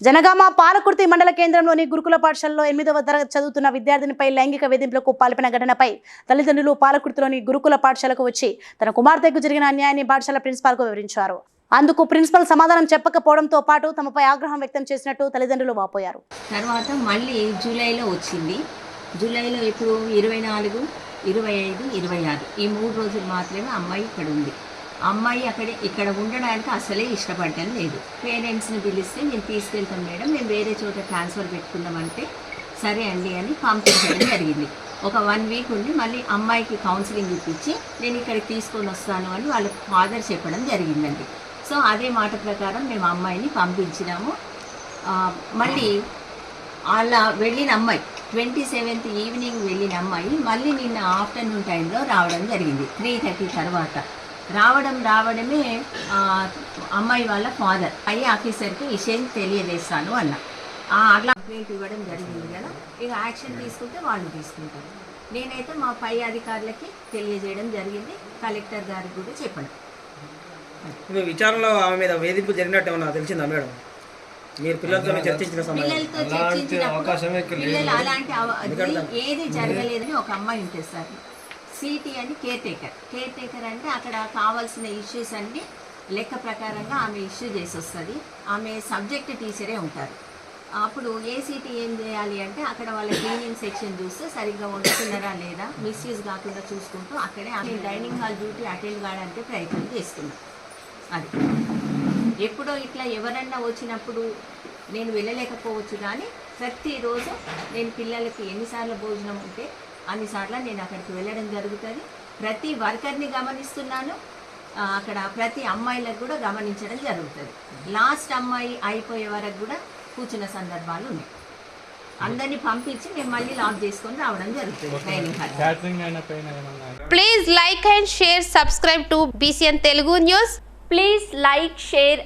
జనగామ పాలకుర్తి మండల కేంద్రంలోని గురుకుల పాఠశాలలో ఎనిమిదవ తరగతి చదువుతున్న విద్యార్థినిపై లైంగిక వేధింపులకు పాల్పడిన ఘటనపై తల్లిదండ్రులు పాలకుర్తిలోని గురుకుల పాఠశాలకు వచ్చి తన కుమార్తెకు జరిగిన అన్యాయాన్ని పాఠశాల ప్రిన్సిపాల్కు వివరించారు. అందుకు ప్రిన్సిపల్ సమాధానం చెప్పకపోవడంతో పాటు తమపై ఆగ్రహం వ్యక్తం చేసినట్టు తల్లిదండ్రులు వాపోయారు. తర్వాత మళ్ళీ జూలైలో వచ్చింది. జూలైలో ఇప్పుడు ఇరవై నాలుగు ఇరవై ఐదు ఇరవై ఆరు ఈ మూడు రోజులు మాత్రమే అమ్మాయి ఇక్కడ ఉంది. అమ్మాయి అక్కడ ఇక్కడ ఉండడానికి అసలే ఇష్టపడటం లేదు. పేరెంట్స్ని పిలిస్తే మేము తీసుకెళ్తాం మేడం మేము వేరే చోట ట్రాన్స్ఫర్ పెట్టుకుందామంటే సరే అండి అని పంపించడం జరిగింది. ఒక వన్ వీక్ ఉండి మళ్ళీ అమ్మాయికి కౌన్సిలింగ్ ఇప్పించి నేను ఇక్కడికి తీసుకొని వస్తాను అని వాళ్ళ ఫాదర్ చెప్పడం జరిగిందండి. సో అదే మాట ప్రకారం మేము అమ్మాయిని పంపించినాము. మళ్ళీ అలా వెళ్ళిన అమ్మాయి ట్వంటీ సెవెంత్ ఈవినింగ్ వెళ్ళిన అమ్మాయి మళ్ళీ నిన్న ఆఫ్టర్నూన్ టైంలో రావడం జరిగింది. త్రీ థర్టీ తర్వాత. రావడం రావడమే ఆ, అమ్మాయి వాళ్ళ ఫాదర్. పై ఆఫీసర్కి విషయం తెలియజేస్తాను అన్న. ఆ, అట్లా కంప్లైంట్ ఇవ్వడం జరిగింది కదా. ఇక యాక్షన్ తీసుకుంటే వాళ్ళు తీసుకుంటారు. నేనైతే మా పై అధికారులకి తెలియజేయడం జరిగింది. కలెక్టర్ గారికి కూడా చెప్పడం. మీ విచారణలో ఆమె మీద వేధింపు జరిగినట్టు ఏమన్నా తెలిసిందా మేడం? మీరు పిల్లలతో చర్చించిన సమయం పిల్లలతో చర్చించినప్పుడు పిల్లలు అలాంటి ఏది జరగలేదని ఒక అమ్మాయి ఉంటుంది సార్. సిటీ అని కేర్ టేకర్ కేర్ టేకర్ అంటే అక్కడ కావాల్సిన ఇష్యూస్ అన్నీ లెక్క ప్రకారంగా ఆమె ఇష్యూ చేసి వస్తుంది ఆమె సబ్జెక్ట్ టీచరే ఉంటారు. అప్పుడు ఏసీటీ ఏం చేయాలి అంటే అక్కడ వాళ్ళ క్లీనింగ్ సెక్షన్ చూస్తే సరిగ్గా వండుతున్నారా లేదా మిస్యూజ్ కాకుండా చూసుకుంటూ అక్కడే ఆమె డైనింగ్ హాల్ డ్యూటీ అటెండ్ కావడానికి ప్రయత్నం చేస్తున్నాం. అది. ఎప్పుడో ఇట్లా ఎవరన్నా వచ్చినప్పుడు నేను వెళ్ళలేకపోవచ్చు కానీ ప్రతిరోజు నేను పిల్లలకి ఎన్నిసార్లు భోజనం ఉంటే అన్నిసార్లు నేను అక్కడికి వెళ్ళడం జరుగుతుంది. ప్రతి వర్కర్ని గమనిస్తున్నాను. అక్కడ ప్రతి అమ్మాయిలకు కూడా గమనించడం జరుగుతుంది. లాస్ట్ అమ్మాయి అయిపోయే వరకు కూడా కూర్చున్న సందర్భాలు ఉన్నాయి. అందరినీ పంపించి మేము మళ్ళీ లాక్ చేసుకొని రావడం జరుగుతుంది. ట్రైనింగ్ హాల్ క్యాటరింగ్ అయిన పైన ఏమన్నా Please like and share, subscribe to BCN Telugu News. Please like, share